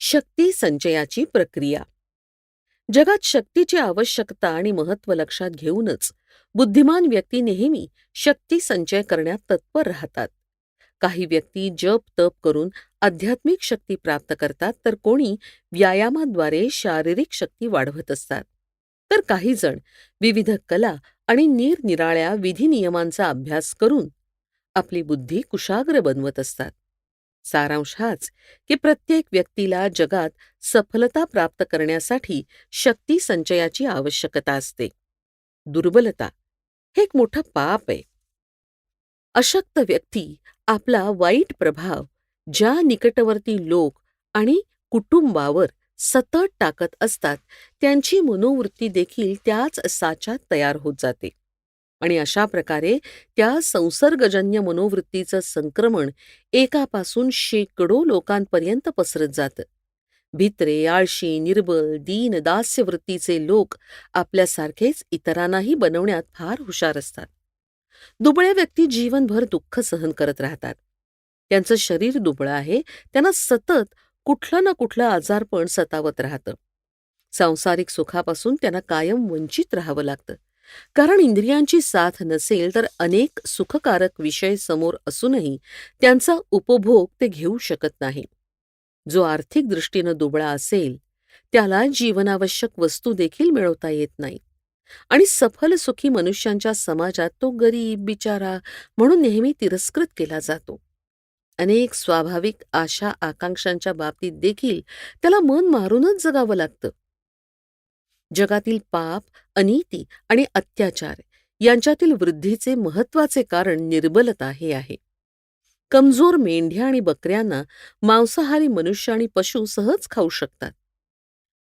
शक्ती संचयाची प्रक्रिया. जगात शक्तीची आवश्यकता आणि महत्त्व लक्षात घेऊनच बुद्धिमान व्यक्ती नेहमी शक्ती संचय करण्यात तत्पर राहतात. काही व्यक्ती जप तप करून आध्यात्मिक शक्ती प्राप्त करतात तर कोणी व्यायामाद्वारे शारीरिक शक्ती वाढवत असतात. तर काही जण विविध कला आणि निरनिराळ्या विधी नियमांचा अभ्यास करून आपली बुद्धी कुशाग्र बनवत असतात. सारांश हाच की प्रत्येक व्यक्तीला जगात सफलता प्राप्त करण्यासाठी शक्ती संचयाची आवश्यकता असते. दुर्बलता हे एक मोठं पाप आहे. अशक्त व्यक्ती आपला वाईट प्रभाव ज्या निकटवर्ती लोक आणि कुटुंबावर सतत टाकत असतात त्यांची मनोवृत्ती देखील त्याच साच्यात तयार होत जाते. आणि अशा प्रकारे त्या संसर्गजन्य मनोवृत्तीचं संक्रमण एकापासून शेकडो लोकांपर्यंत पसरत जातं. भित्रे आळशी निर्बल दीन दास्यवृत्तीचे लोक आपल्यासारखेच इतरांनाही बनवण्यात फार हुशार असतात. दुबळ्या व्यक्ती जीवनभर दुःख सहन करत राहतात. त्यांचं शरीर दुबळं आहे त्यांना सतत कुठलं ना कुठलं आजारपण सतावत राहतं. सांसारिक सुखापासून त्यांना कायम वंचित राहावं लागतं. कारण इंद्रियांची साथ नसेल तर अनेक सुखकारक विषय समोर असूनही त्यांचा उपभोग ते घेऊ शकत नाही. जो आर्थिक दृष्टीनं दुबळा असेल त्याला जीवनावश्यक वस्तू देखील मिळवता येत नाही आणि सफल सुखी मनुष्यांच्या समाजात तो गरीब बिचारा म्हणून नेहमी तिरस्कृत केला जातो. अनेक स्वाभाविक आशा आकांक्षांच्या बाबतीत देखील त्याला मन मारूनच जगावं लागतं. जगातील पाप अनिती आणि अत्याचार यांच्यातील वृद्धीचे महत्त्वाचे कारण निर्बलता हे आहे. कमजोर मेंढ्या आणि बकऱ्यांना मांसाहारी मनुष्य आणि पशु सहज खाऊ शकतात.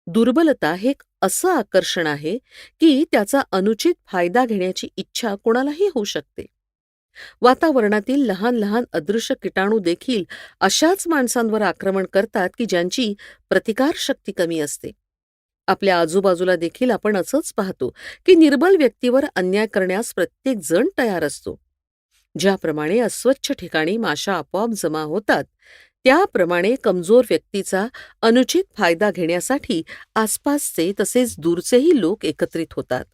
दुर्बलता हे एक असं आकर्षण आहे की त्याचा अनुचित फायदा घेण्याची इच्छा कोणालाही होऊ शकते. वातावरणातील लहान लहान अदृश्य किटाणू देखील अशाच माणसांवर आक्रमण करतात की ज्यांची प्रतिकारशक्ती कमी असते. आपल्या आजूबाजूला देखील आपण असंच पाहतो की निर्बल व्यक्तीवर अन्याय करण्यास प्रत्येक जण तयार असतो. ज्याप्रमाणे अस्वच्छ ठिकाणी माशा आपोआप जमा होतात त्याप्रमाणे कमजोर व्यक्तीचा अनुचित फायदा घेण्यासाठी आसपासचे तसेच दूरचेही लोक एकत्रित होतात.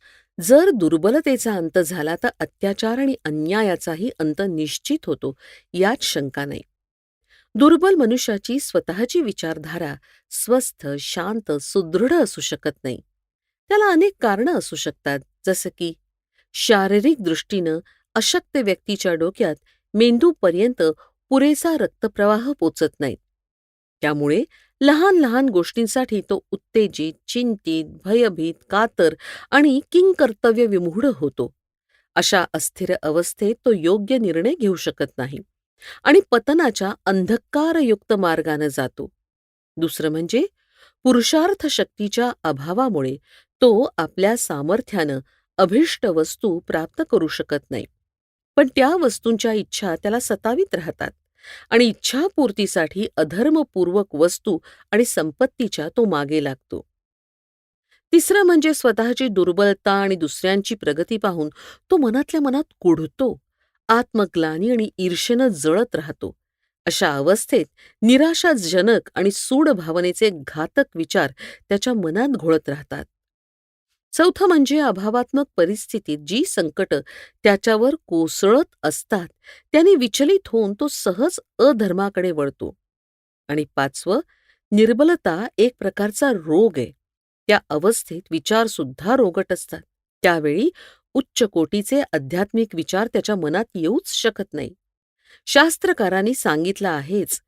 जर दुर्बलतेचा अंत झाला तर अत्याचार आणि अन्यायाचाही अंत निश्चित होतो यात शंका नाही. दुर्बल मनुष्याची स्वतःची विचारधारा स्वस्थ शांत सुदृढ असू शकत नाही. त्याला अनेक कारणं असू शकतात जसं की शारीरिक दृष्टीनं अशक्त व्यक्तीच्या डोक्यात मेंदूपर्यंत पुरेसा रक्तप्रवाह पोचत नाही. त्यामुळे लहान लहान गोष्टींसाठी तो उत्तेजित चिंतित भयभीत कातर आणि किंकर्तव्य विमूढ होतो. अशा अस्थिर अवस्थेत तो योग्य निर्णय घेऊ शकत नाही. आणि पतनाच्या अंधकारयुक्त मार्गानं जातो. दुसरं म्हणजे पुरुषार्थ शक्तीच्या अभावामुळे तो आपल्या सामर्थ्यानं अभिष्ट वस्तू प्राप्त करू शकत नाही. पण त्या वस्तूंच्या इच्छा त्याला सतावित राहतात आणि इच्छापूर्तीसाठी अधर्मपूर्वक वस्तू आणि संपत्तीच्या तो मागे लागतो. तिसरं म्हणजे स्वतःची दुर्बलता आणि दुसऱ्यांची प्रगती पाहून तो मनातल्या मनात कुढतो आत्मग्लानी आणि ईर्षेनं जळत राहतो. अशा अवस्थेत निराशाजनक आणि सूड भावनेचे घातक विचार त्याच्या मनात घोळत राहतात. चौथं म्हणजे अभावात्मक परिस्थितीत जी संकट त्याच्यावर कोसळत असतात त्याने विचलित होऊन तो सहज अधर्माकडे वळतो. आणि पाचवं निर्बलता एक प्रकारचा रोग आहे. त्या अवस्थेत विचार सुद्धा रोगट असतात. त्यावेळी उच्च कोटीचे आध्यात्मिक विचार त्याच्या मनात येऊच शकत नाही. शास्त्रकारांनी सांगितलं आहेच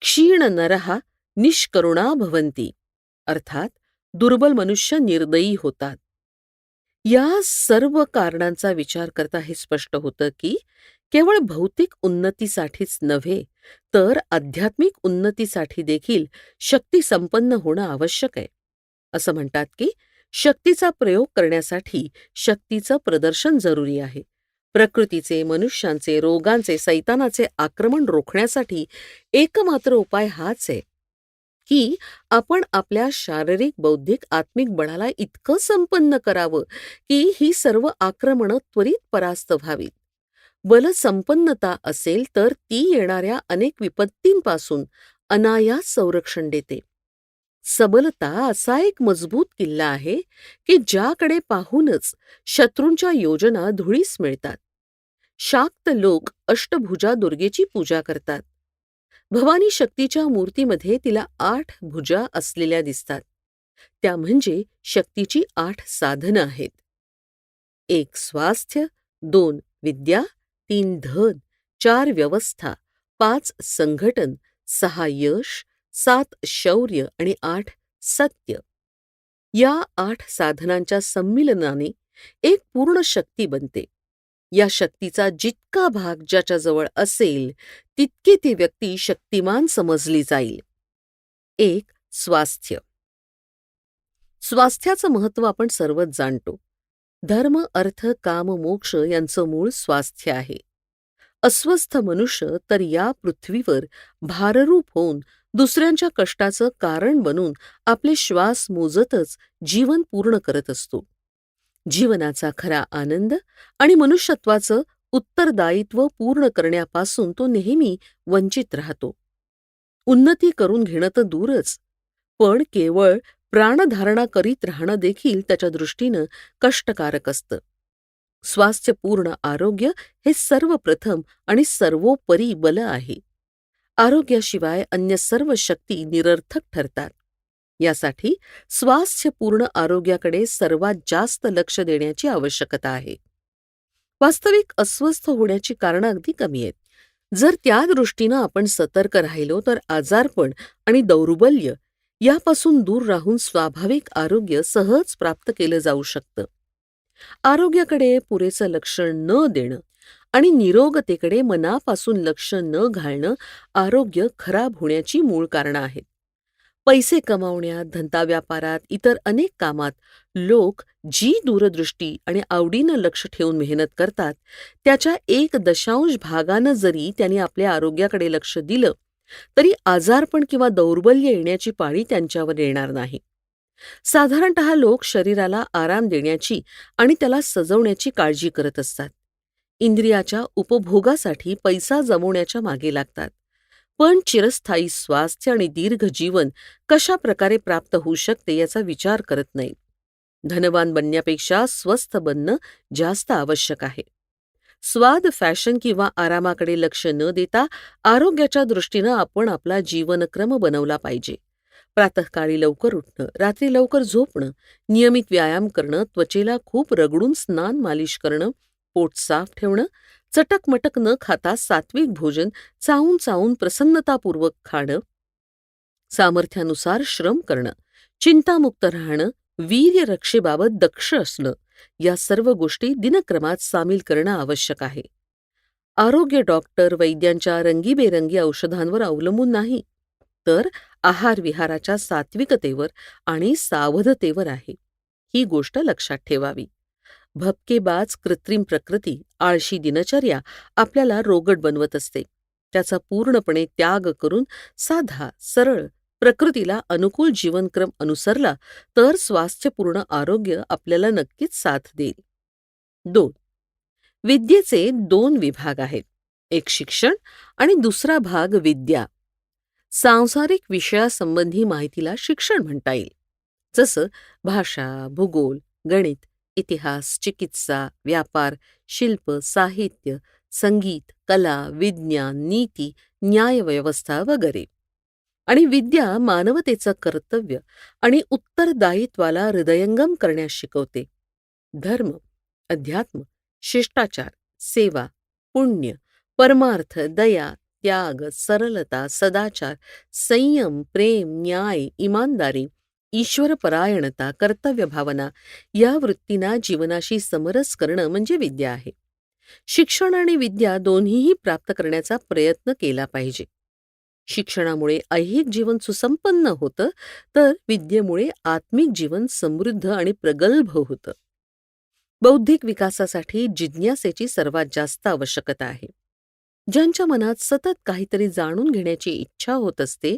क्षीण नरहा निष्करुणा भवंती अर्थात दुर्बल मनुष्य निर्दयी होतात. या सर्व कारणांचा विचार करता हे स्पष्ट होतं की केवळ भौतिक उन्नतीसाठीच नव्हे तर आध्यात्मिक उन्नतीसाठी देखील शक्ती संपन्न होणं आवश्यक आहे. असं म्हणतात की शक्तीचा प्रयोग करण्यासाठी शक्तीचं प्रदर्शन जरुरी आहे. प्रकृतीचे मनुष्यांचे रोगांचे सैतानाचे आक्रमण रोखण्यासाठी एकमात्र उपाय हाच आहे. की आपण आपल्या शारीरिक बौद्धिक आत्मिक बळाला इतकं संपन्न करावं की ही सर्व आक्रमणं त्वरित परास्त व्हावीत. बलसंपन्नता असेल तर ती येणाऱ्या अनेक विपत्तींपासून अनायास संरक्षण देते. सबलता असा एक मजबूत किल्ला आहे की ज्याकडे पाहूनच शत्रूंच्या योजना धुळीस मिळतात. शाक्त लोक अष्टभुजा दुर्गेची पूजा करतात. भवानी शक्तीच्या मूर्तीमध्ये तिला आठ भुजा असलेल्या दिसतात. त्या म्हणजे शक्तीची आठ साधनं आहेत. एक स्वास्थ्य दोन विद्या तीन धन चार व्यवस्था पाच संघटन सहा यश सात शौर्य आणि आठ सत्य. या आठ साधनांच्या संमिलनाने एक पूर्ण शक्ती बनते. या शक्तीचा जितका भाग ज्याच्याजवळ असेल तितकी ती व्यक्ती शक्तिमान समजली जाईल. एक स्वास्थ्य. स्वास्थ्याचं महत्त्व आपण सर्वच जाणतो. धर्म अर्थ काम मोक्ष यांचं मूळ स्वास्थ्य आहे. अस्वस्थ मनुष्य तर या पृथ्वीवर भाररूप होऊन दुसऱ्यांच्या कष्टाचं कारण बनून आपले श्वास मोजतच जीवन पूर्ण करत असतो. जीवनाचा खरा आनंद आणि मनुष्यत्वाचं उत्तरदायित्व पूर्ण करण्यापासून तो नेहमी वंचित राहतो. उन्नती करून घेणं तर दूरच पण केवळ प्राणधारणा करीत राहणं देखील त्याच्या दृष्टीनं कष्टकारक असतं. स्वास्थ्यपूर्ण आरोग्य हे सर्वप्रथम आणि सर्वोपरी बल आहे. आरोग्याशिवाय अन्य सर्व शक्ती निरर्थक ठरतात. यासाठी स्वास्थ्यपूर्ण आरोग्याकडे सर्वात जास्त लक्ष देण्याची आवश्यकता आहे. वास्तविक अस्वस्थ होण्याची कारणं अगदी कमी आहेत. जर त्या दृष्टीनं आपण सतर्क राहिलो तर आजारपण आणि दौर्बल्य यापासून दूर राहून स्वाभाविक आरोग्य सहज प्राप्त केलं जाऊ शकतं. आरोग्याकडे पुरेसं लक्ष न देणं आणि निरोगतेकडे मनापासून लक्ष न घालणं आरोग्य खराब होण्याची मूळ कारणं आहेत. पैसे कमावण्यात धंदा व्यापारात इतर अनेक कामात लोक जी दूरदृष्टी आणि आवडीनं लक्ष ठेवून मेहनत करतात त्याच्या एक दशांश भागानं जरी त्यांनी आपल्या आरोग्याकडे लक्ष दिलं तरी आजारपण किंवा दौर्बल्य येण्याची पाळी त्यांच्यावर येणार नाही. साधारणत लोक शरीराला आराम देण्याची आणि त्याला सजवण्याची काळजी करत असतात. इंद्रियाच्या उपभोगासाठी पैसा जमवण्याच्या मागे लागतात. पण चिरस्थायी स्वास्थ्य आणि दीर्घ जीवन कशा प्रकारे प्राप्त होऊ शकते याचा विचार करत नाही. धनवान बनण्यापेक्षा स्वस्थ बनणं जास्त आवश्यक आहे. स्वाद फॅशन किंवा आरामाकडे लक्ष न देता आरोग्याच्या दृष्टीनं आपण आपला जीवनक्रम बनवला पाहिजे. प्रातःकाळी लवकर उठणं रात्री लवकर झोपणं नियमित व्यायाम करणं त्वचेला खूप रगडून स्नान मालिश करणं पोट साफ ठेवणं चटकमटक न खाता सात्विक भोजन चावून चावून प्रसन्नतापूर्वक खाणं सामर्थ्यानुसार श्रम करणं चिंतामुक्त राहणं वीर्य रक्षेबाबत दक्ष असणं या सर्व गोष्टी दिनक्रमात सामील करणं आवश्यक आहे. आरोग्य डॉक्टर वैद्यांच्या रंगीबेरंगी औषधांवर अवलंबून नाही तर आहार विहाराच्या सात्विकतेवर आणि सावधतेवर आहे. ही गोष्ट लक्षात ठेवावी. भपकेबाज कृत्रिम प्रकृती आळशी दिनचर्या आपल्याला रोगट बनवत असते. त्याचा पूर्णपणे त्याग करून साधा सरळ प्रकृतीला अनुकूल जीवनक्रम अनुसरला तर स्वास्थ्यपूर्ण आरोग्य आपल्याला नक्कीच साथ देईल. दोन विद्येचे दोन विभाग आहेत. एक शिक्षण आणि दुसरा भाग विद्या. सांसारिक विषयासंबंधी माहितीला शिक्षण म्हणता येईल. जसं भाषा भूगोल गणित इतिहास चिकित्सा व्यापार शिल्प साहित्य संगीत कला विज्ञान नीती न्यायव्यवस्था वगैरे. आणि विद्या मानवतेचं कर्तव्य आणि उत्तरदायित्वाला हृदयंगम करण्यास शिकवते. धर्म अध्यात्म शिष्टाचार सेवा पुण्य परमार्थ दया त्याग सरलता सदाचार संयम प्रेम न्याय इमानदारी ईश्वरपरायणता कर्तव्यभावना या वृत्तींना जीवनाशी समरस करणं म्हणजे विद्या आहे. शिक्षण आणि विद्या दोन्हीही प्राप्त करण्याचा प्रयत्न केला पाहिजे. शिक्षणामुळे ऐहिक जीवन सुसंपन्न होतं तर विद्येमुळे आत्मिक जीवन समृद्ध आणि प्रगल्भ होतं. बौद्धिक विकासासाठी जिज्ञासेची सर्वात जास्त आवश्यकता आहे. ज्यांच्या मनात सतत काहीतरी जाणून घेण्याची इच्छा होत असते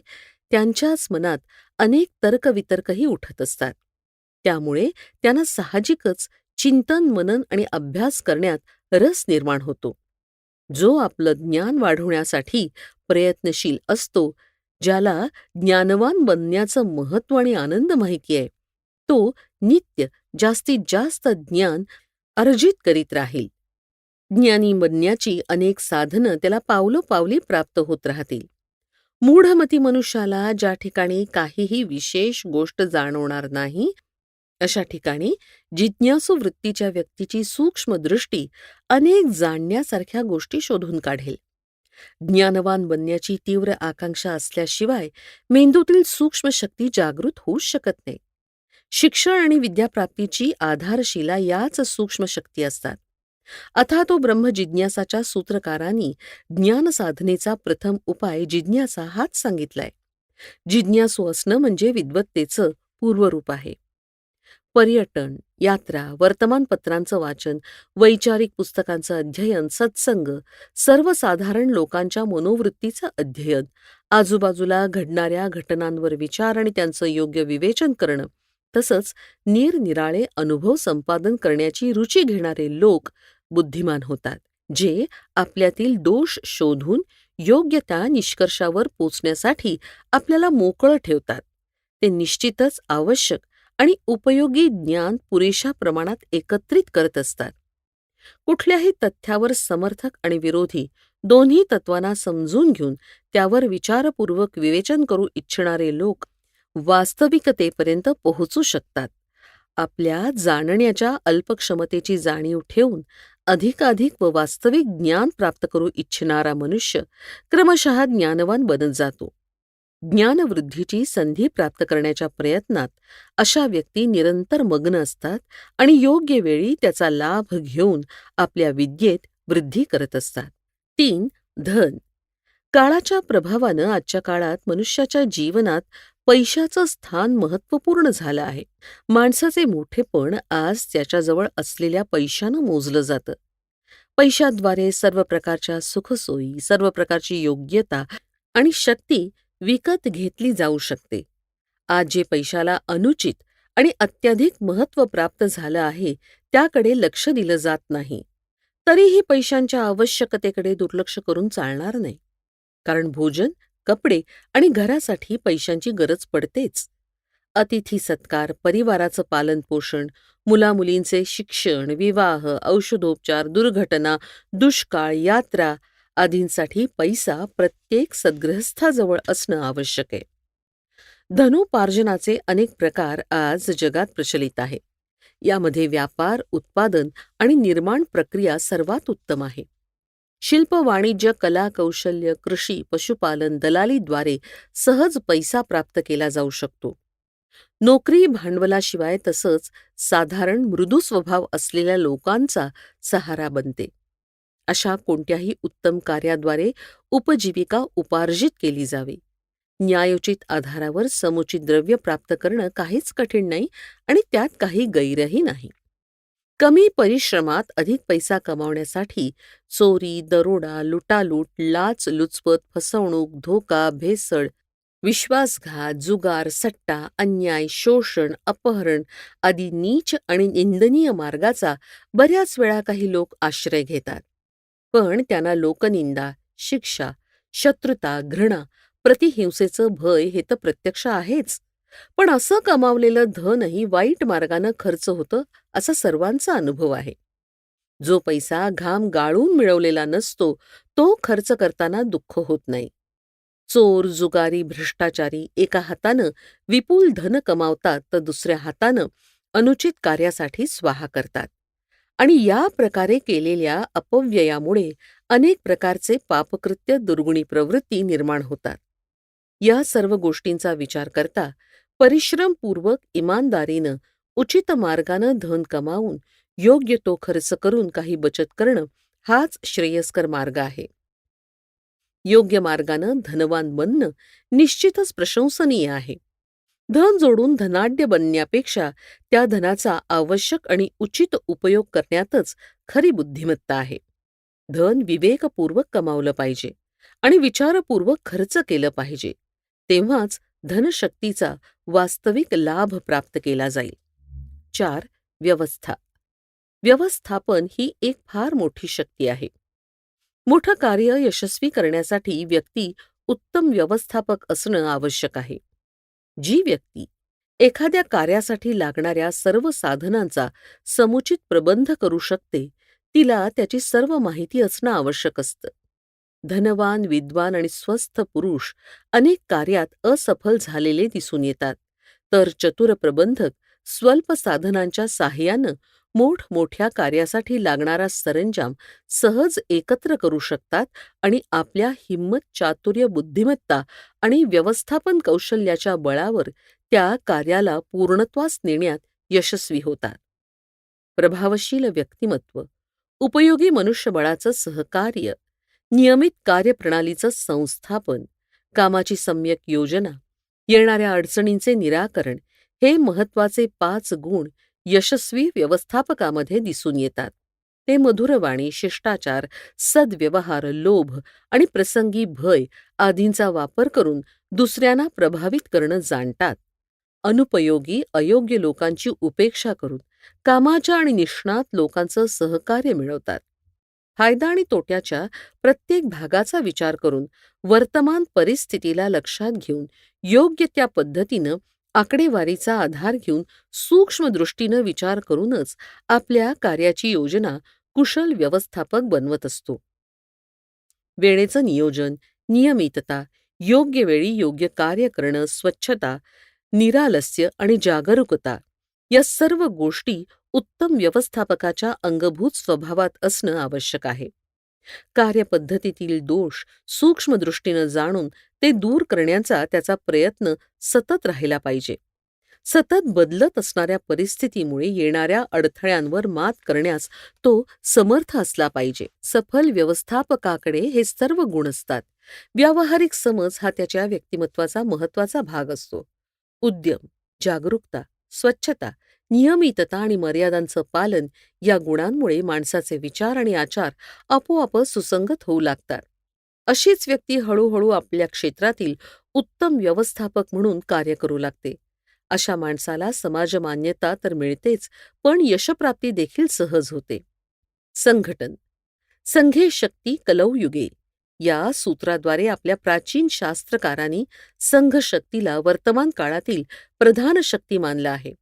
त्यांच्याच मनात अनेक तर्कवितर्कही उठत असतात. त्यामुळे त्यांना साहजिकच चिंतन मनन आणि अभ्यास करण्यात रस निर्माण होतो. जो आपलं ज्ञान वाढवण्यासाठी प्रयत्नशील असतो ज्याला ज्ञानवान बनण्याचं महत्त्व आणि आनंद माहिती आहे तो नित्य जास्तीत जास्त ज्ञान अर्जित करीत राहील. ज्ञानी बनण्याची अनेक साधनं त्याला पावलोपावली प्राप्त होत राहतील. मूढमती मनुष्याला ज्या ठिकाणी काहीही विशेष गोष्ट जाणवणार नाही अशा ठिकाणी जिज्ञासू वृत्तीच्या व्यक्तीची सूक्ष्म दृष्टी अनेक जाणण्यासारख्या गोष्टी शोधून काढेल. ज्ञानवान बनण्याची तीव्र आकांक्षा असल्याशिवाय मेंदूतील सूक्ष्म शक्ती जागृत होऊच शकत नाही. शिक्षण आणि विद्याप्राप्तीची आधारशिला याच सूक्ष्म शक्ती असतात. अथातो ब्रह्म जिज्ञासाच्या सूत्रकारांनी ज्ञान साधनेचा प्रथम उपाय जिज्ञासा हाच सांगितलाय. जिज्ञासू असणं म्हणजे विद्वत्तेचं पूर्वरूप आहे. पर्यटन यात्रा वर्तमानपत्रांचं वाचन वैचारिक पुस्तकांचं अध्ययन सत्संग सर्वसाधारण लोकांच्या मनोवृत्तीचं अध्ययन आजूबाजूला घडणाऱ्या घटनांवर विचार आणि त्यांचं योग्य विवेचन करणं तसंच निरनिराळे अनुभव संपादन करण्याची रुची घेणारे लोक बुद्धिमान होतात जे आपल्यातील दोष शोधून योग्य त्या निष्कर्षावर पोचण्यासाठी आपल्याला मोकळं ठेवतात. ते निश्चितच आवश्यक आणि उपयोगी ज्ञान पुरेशा प्रमाणात एकत्रित करत असतात. कुठल्याही तथ्यावर समर्थक आणि विरोधी दोन्ही तत्वांना समजून घेऊन त्यावर विचारपूर्वक विवेचन करू इच्छिणारे लोक वास्तविकतेपर्यंत पोहोचू शकतात. आपल्या जाणण्याच्या अल्पक्षमतेची जाणीव ठेवून अधिकाधिक व वास्तविक ज्ञान प्राप्त करू इच्छिणारा मनुष्य क्रमशः ज्ञानवान बनत जातो. ज्ञानवृद्धीची संधी प्राप्त करण्याच्या प्रयत्नात अशा व्यक्ती निरंतर मग्न असतात आणि योग्य वेळी त्याचा लाभ घेऊन आपल्या विद्येत वृद्धी करत असतात. तीन धन. काळाच्या प्रभावानं आजच्या काळात मनुष्याच्या जीवनात पैशाचं स्थान महत्त्वपूर्ण झालं आहे. माणसाचे मोठेपण आज त्याच्याजवळ असलेल्या पैशानं मोजलं जातं. पैशाद्वारे सर्व प्रकारच्या सुखसोयी सर्व प्रकारची योग्यता आणि शक्ती विकत घेतली जाऊ शकते. आज जे पैशाला अनुचित आणि अत्याधिक महत्त्व प्राप्त झालं आहे त्याकडे लक्ष दिलं जात नाही. तरीही पैशांच्या आवश्यकतेकडे दुर्लक्ष करून चालणार नाही. कारण भोजन कपडे आणि घरासाठी पैशांची गरज पडतेच. अतिथी सत्कार परिवाराचं पालनपोषण मुलामुलींचे शिक्षण विवाह औषधोपचार दुर्घटना दुष्काळ यात्रा आदींसाठी पैसा प्रत्येक सद्ग्रहस्थाजवळ असणं आवश्यक आहे. धनोपार्जनाचे अनेक प्रकार आज जगात प्रचलित आहे. यामध्ये व्यापार उत्पादन आणि निर्माण प्रक्रिया सर्वात उत्तम आहे. शिल्प वाणिज्य कला कौशल्य कृषी पशुपालन दलालीद्वारे सहज पैसा प्राप्त केला जाऊ शकतो. नोकरी भांडवलाशिवाय तसंच साधारण मृदू स्वभाव असलेल्या लोकांचा सहारा बनते. अशा कोणत्याही उत्तम कार्याद्वारे उपजीविका उपार्जित केली जावी. न्यायोचित आधारावर समुचित द्रव्य प्राप्त करणं काहीच कठीण नाही आणि त्यात काही गैरही नाही. कमी परिश्रमात अधिक पैसा कमावण्यासाठी चोरी दरोडा लुटालूट लाच लुचपत फसवणूक धोका भेसळ विश्वासघात जुगार सट्टा अन्याय शोषण अपहरण आदी नीच आणि निंदनीय मार्गाचा बऱ्याच वेळा काही लोक आश्रय घेतात. पण त्यांना लोकनिंदा शिक्षा शत्रुता घृणा प्रतिहिंसेचं भय हे तर प्रत्यक्ष आहेच. पण असं कमावलेलं धनही वाईट मार्गानं खर्च होतं? असा सर्वांचा अनुभव आहे. जो पैसा घाम गाळून मिळवलेला नसतो तो खर्च करताना दुःख होत नाही. चोर जुगारी भ्रष्टाचारी एका हातानं विपुल धन कमावतात तर दुसऱ्या हातानं अनुचित कार्यासाठी स्वाहा करतात. आणि या प्रकारे केलेल्या अपव्ययामुळे अनेक प्रकारचे पापकृत्य दुर्गुणी प्रवृत्ती निर्माण होतात. या सर्व गोष्टींचा विचार करता परिश्रमपूर्वक इमानदारीनं उचित मार्गानं धन कमावून योग्य तो खर्च करून काही बचत करणं हाच श्रेयस्कर मार्ग आहे. योग्य मार्गानं धनवान बनणं निश्चितच प्रशंसनीय आहे. धन जोडून धनाढ्य बनण्यापेक्षा त्या धनाचा आवश्यक आणि उचित उपयोग करण्यातच खरी बुद्धिमत्ता आहे. धन विवेकपूर्वक कमावलं पाहिजे आणि विचारपूर्वक खर्च केलं पाहिजे. तेव्हाच धनशक्तीचा वास्तविक लाभ प्राप्त केला जाईल. चार व्यवस्था. व्यवस्थापन ही एक फार मोठी शक्ती आहे. मोठं कार्य यशस्वी करण्यासाठी व्यक्ती उत्तम व्यवस्थापक असणं आवश्यक आहे. जी व्यक्ती एखाद्या कार्यासाठी लागणाऱ्या सर्व साधनांचा समुचित प्रबंध करू शकते तिला त्याची सर्व माहिती असणं आवश्यक असतं. धनवान विद्वान आणि स्वस्थ पुरुष अनेक कार्यात असफल झालेले दिसून येतात. तर चतुर प्रबंधक स्वल्प साधनांच्या साह्यानं मोठमोठ्या कार्यासाठी लागणारा सरंजाम सहज एकत्र करू शकतात आणि आपल्या हिंमत चातुर्य बुद्धिमत्ता आणि व्यवस्थापन कौशल्याच्या बळावर त्या कार्याला पूर्णत्वास नेण्यात यशस्वी होतात. प्रभावशील व्यक्तिमत्व उपयोगी मनुष्यबळाचं सहकार्य नियमित कार्यप्रणालीचं संस्थापन कामाची सम्यक योजना येणाऱ्या अडचणींचे निराकरण हे महत्त्वाचे पाच गुण यशस्वी व्यवस्थापकामध्ये दिसून येतात. ते मधुरवाणी शिष्टाचार सद्व्यवहार लोभ आणि प्रसंगी भय आदींचा वापर करून दुसऱ्यांना प्रभावित करणं जाणतात. अनुपयोगी अयोग्य लोकांची उपेक्षा करून कामाच्या आणि निष्णात लोकांचं सहकार्य मिळवतात. फायदा आणि तोट्याच्या प्रत्येक भागाचा विचार करून वर्तमान परिस्थितीला लक्षात घेऊन योग्य त्या पद्धतीनं आकडेवारीचा आधार घेऊन सूक्ष्मदृष्टीनं विचार करूनच आपल्या कार्याची योजना कुशल व्यवस्थापक बनवत असतो. वेळेचं नियोजन नियमितता योग्य वेळी योग्य कार्य करणं स्वच्छता निरालस्य आणि जागरूकता या सर्व गोष्टी उत्तम व्यवस्थापकाच्या अंगभूत स्वभावात असणं आवश्यक आहे. कार्यपद्धतीतील दोष सूक्ष्मदृष्टीनं जाणून ते दूर करण्याचा त्याचा प्रयत्न सतत राहिला पाहिजे. सतत बदलत असणाऱ्या परिस्थितीमुळे येणाऱ्या अडथळ्यांवर मात करण्यास तो समर्थ असला पाहिजे. सफल व्यवस्थापकाकडे हे सर्व गुण असतात. व्यावहारिक समज हा त्याच्या व्यक्तिमत्वाचा महत्त्वाचा भाग असतो. उद्यम जागरूकता स्वच्छता नियमितता आणि मर्यादांचं पालन या गुणांमुळे माणसाचे विचार आणि आचार आपोआप सुसंगत होऊ लागतात. अशीच व्यक्ती हळूहळू आपल्या क्षेत्रातील उत्तम व्यवस्थापक म्हणून कार्य करू लागते. अशा माणसाला समाजमान्यता तर मिळतेच पण यशप्राप्ती देखील सहज होते. संघटन. संघे शक्ती कलौ युगे. या सूत्राद्वारे आपल्या प्राचीन शास्त्रकारांनी संघ शक्तीला वर्तमान काळातील प्रधान शक्ती मानलं आहे.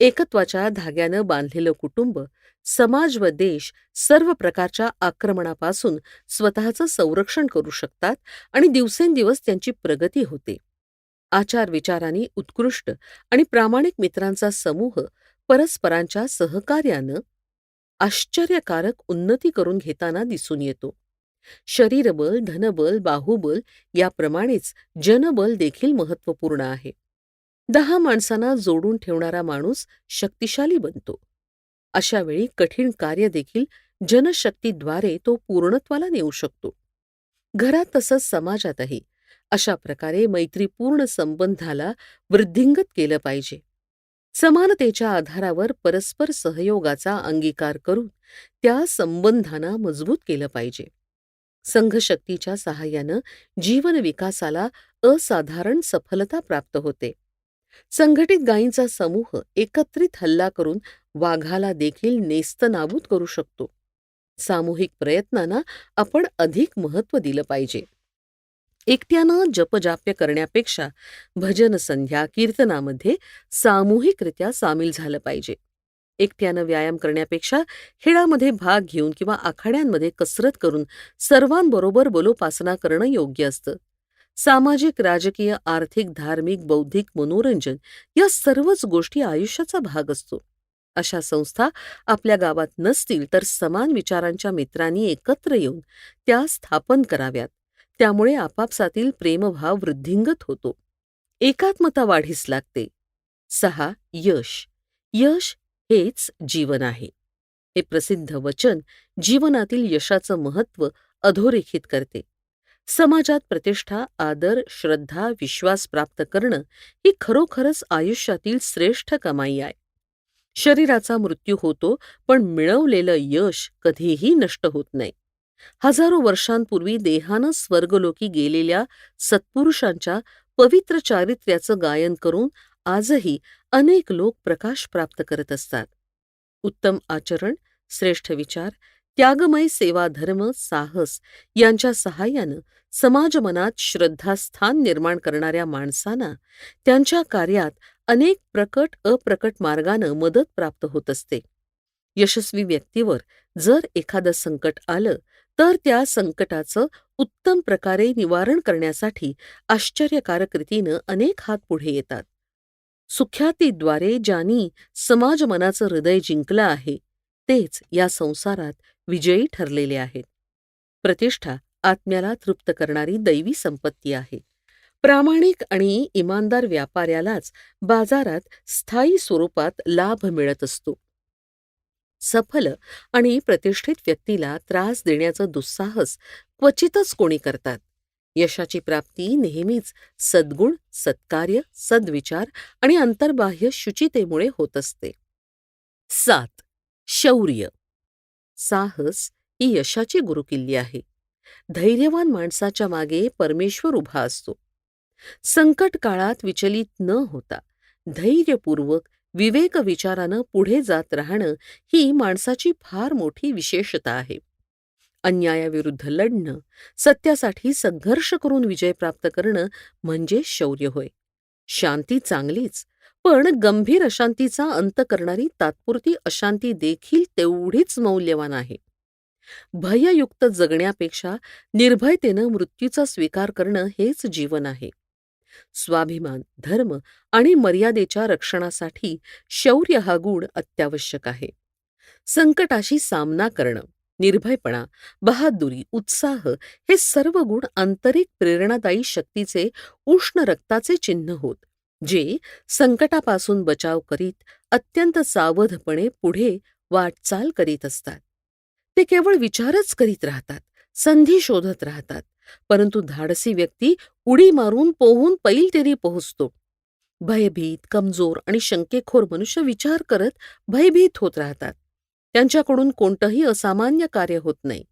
एकत्वाच्या धाग्यानं बांधलेलं कुटुंब समाज व देश सर्व प्रकारच्या आक्रमणापासून स्वतःचं संरक्षण करू शकतात आणि दिवसेंदिवस त्यांची प्रगती होते. आचार विचारांनी उत्कृष्ट आणि प्रामाणिक मित्रांचा समूह परस्परांच्या सहकार्यानं आश्चर्यकारक उन्नती करून घेताना दिसून येतो. शरीरबल धनबल बाहुबल याप्रमाणेच जनबल देखील महत्त्वपूर्ण आहे. दहा माणसांना जोडून ठेवणारा माणूस शक्तिशाली बनतो. अशा वेळी कठीण कार्य देखील जनशक्तीद्वारे तो पूर्णत्वाला नेऊ शकतो. घरात तसंच समाजातही अशा प्रकारे मैत्रीपूर्ण संबंधाला वृद्धिंगत केलं पाहिजे. समानतेच्या आधारावर परस्पर सहयोगाचा अंगीकार करून त्या संबंधांना मजबूत केलं पाहिजे. संघशक्तीच्या सहाय्यानं जीवन विकासाला असाधारण सफलता प्राप्त होते. संघटित गायींचा समूह एकत्रित हल्ला करून वाघाला देखील नेस्तनाबूत करू शकतो. सामूहिक प्रयत्नांना आपण अधिक महत्त्व दिलं पाहिजे. एकट्यानं जपजाप्य करण्यापेक्षा भजन संध्या कीर्तनामध्ये सामूहिकरित्या सामील झालं पाहिजे. एकट्यानं व्यायाम करण्यापेक्षा खेळामध्ये भाग घेऊन किंवा आखाड्यांमध्ये कसरत करून सर्वांबरोबर बलोपासना करणं योग्य असतं. सामाजिक राजकीय आर्थिक धार्मिक बौद्धिक मनोरंजन या सर्वच गोष्टी आयुष्याचा भाग असतो. अशा संस्था आपल्या गावात नसतील तर समान विचारांच्या मित्रांनी एकत्र येऊन त्या स्थापन कराव्यात. त्यामुळे आपापसातील प्रेमभाव वृद्धिंगत होतो. एकात्मता वाढीस लागते. सहा यश. यश हेच जीवन आहे. हे प्रसिद्ध वचन जीवनातील यशाचं महत्त्व अधोरेखित करते. समाजात प्रतिष्ठा आदर श्रद्धा विश्वास प्राप्त करणं ही खरोखरच आयुष्यातील श्रेष्ठ कमाई आहे. शरीराचा मृत्यू होतो पण मिळवलेलं यश कधीही नष्ट होत नाही. हजारो वर्षांपूर्वी देहानं स्वर्गलोकी गेलेल्या सत्पुरुषांच्या पवित्र चारित्र्याचं गायन करून आजही अनेक लोक प्रकाश प्राप्त करत असतात. उत्तम आचरण श्रेष्ठ विचार त्यागमय सेवा धर्म साहस यांच्या सहाय्यानं समाज मनात श्रद्धास्थान निर्माण करणाऱ्या माणसांना त्यांच्या कार्यात अनेक प्रकट अप्रकट मार्गानं मदत प्राप्त होत असते. यशस्वी व्यक्तीवर जर एखादं संकट आलं तर त्या संकटाचं उत्तम प्रकारे निवारण करण्यासाठी आश्चर्यकारक रीतीनं अनेक हात पुढे येतात. सुख्यातीद्वारे ज्यांनी समाज मनाचं हृदय जिंकलं आहे तेच या संसारात विजयी ठरलेले आहेत. प्रतिष्ठा आत्म्याला तृप्त करणारी दैवी संपत्ती आहे. प्रामाणिक आणि इमानदार व्यापाऱ्यालाच बाजारात स्थायी स्वरूपात लाभ मिळत असतो. सफल आणि प्रतिष्ठित व्यक्तीला त्रास देण्याचं दुस्साहस क्वचितच कोणी करतात. यशाची प्राप्ती नेहमीच सद्गुण सत्कार्य सद्विचार आणि अंतर्बाह्य शुचितेमुळे होत असते. सात. शौर्य. साहस ही यशाची गुरुकिल्ली आहे. धैर्यवान माणसाच्या मागे परमेश्वर उभा असतो. संकट काळात विचलित न होता धैर्यपूर्वक विवेक विचारानं पुढे जात राहणं ही माणसाची फार मोठी विशेषता आहे. अन्यायाविरुद्ध लढणं सत्यासाठी संघर्ष करून विजय प्राप्त करणं म्हणजे शौर्य होय. शांती चांगलीच पण गंभीर अशांतीचा अंत करणारी तात्पुरती अशांती देखील तेवढीच मौल्यवान आहे. भययुक्त जगण्यापेक्षा निर्भयतेनं मृत्यूचा स्वीकार करणं हेच जीवन आहे. स्वाभिमान धर्म आणि मर्यादेच्या रक्षणासाठी शौर्य हा गुण अत्यावश्यक आहे. संकटाशी सामना करणं निर्भयपणा बहादुरी उत्साह हे सर्व गुण आंतरिक प्रेरणादायी शक्तीचे उष्ण रक्ताचे चिन्ह होत. जे संकटापासून बचाव करीत अत्यंत सावधपणे पुढे वाटचाल करीत असतात. ते केवळ विचारच करीत राहतात संधी शोधत राहतात परंतु धाडसी व्यक्ती उडी मारून पोहून पैल तेरी पोहोचतो. भयभीत कमजोर आणि शंकेखोर मनुष्य विचार करत भयभीत होत राहतात. त्यांच्याकडून कोणतंही असामान्य कार्य होत नाही.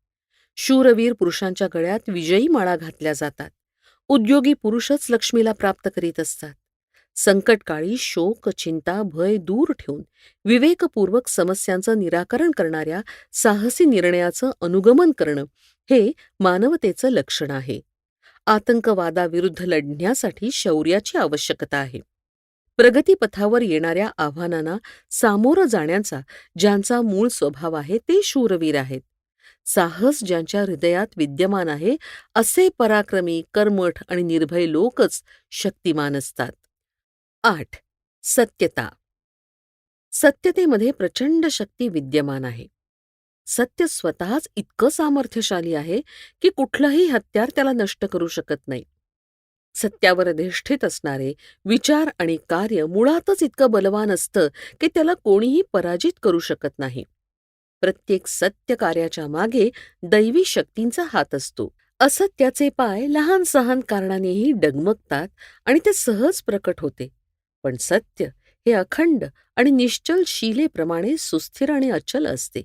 शूरवीर पुरुषांच्या गळ्यात विजयी माळा घातल्या जातात. उद्योगी पुरुषच लक्ष्मीला प्राप्त करीत असतात. संकटकाळी शोक चिंता भय दूर ठेवून विवेकपूर्वक समस्यांचं निराकरण करणाऱ्या साहसी निर्णयाचं अनुगमन करणं हे मानवतेचं लक्षण आहे. आतंकवादाविरुद्ध लढण्यासाठी शौर्याची आवश्यकता आहे. प्रगतीपथावर येणाऱ्या आव्हानांना सामोरं जाण्याचा ज्यांचा मूळ स्वभाव आहे ते शूरवीर आहेत. साहस ज्यांच्या हृदयात विद्यमान आहे असे पराक्रमी कर्मठ आणि निर्भय लोकच शक्तिमान असतात. आठ. सत्यता. सत्यतेमध्ये प्रचंड शक्ती विद्यमान आहे. सत्य स्वतःच इतकं सामर्थ्यशाली आहे की कुठलंही हत्यार त्याला नष्ट करू शकत नाही. सत्यावर अधिष्ठित असणारे विचार आणि कार्य मुळातच इतकं बलवान असतं की त्याला कोणीही पराजित करू शकत नाही. प्रत्येक सत्य कार्याच्या मागे दैवी शक्तींचा हात असतो. असत्याचे पाय लहान सहान कारणानेही डगमगतात आणि ते सहज प्रकट होते. पण सत्य हे अखंड आणि निश्चल शिलेप्रमाणे सुस्थिर आणि अचल असते.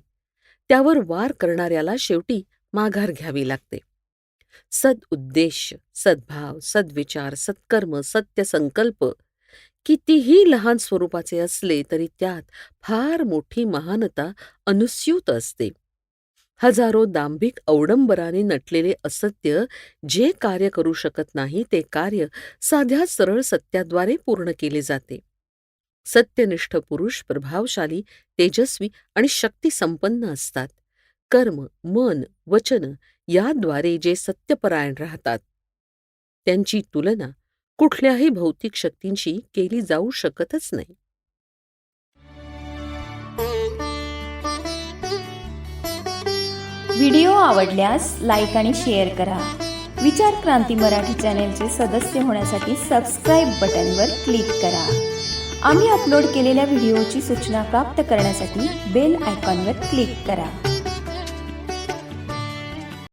त्यावर वार करणाऱ्याला शेवटी माघार घ्यावी लागते. सदउद्देश सद्भाव सद्विचार सत्कर्म सत्य संकल्प कितीही लहान स्वरूपाचे असले तरी त्यात फार मोठी महानता अनुस्यूत असते. हजारो दांभिक अवडंबराने नटलेले असत्य जे कार्य करू शकत नाही ते कार्य साध्या सरळ सत्याद्वारे पूर्ण केले जाते. सत्यनिष्ठ पुरुष प्रभावशाली तेजस्वी आणि शक्तीसंपन्न असतात. कर्म मन वचन याद्वारे जे सत्यपरायण राहतात. त्यांची तुलना कुठल्याही भौतिक शक्तींशी केली जाऊ शकतच नाही. व्हिडिओ आवडल्यास लाईक आणि शेअर करा. विचार क्रांती मराठी चॅनेलचे सदस्य होण्यासाठी सबस्क्राईब बटनवर क्लिक करा. आम्ही अपलोड केलेल्या व्हिडिओची सूचना प्राप्त करण्यासाठी बेल आयकॉनवर क्लिक करा.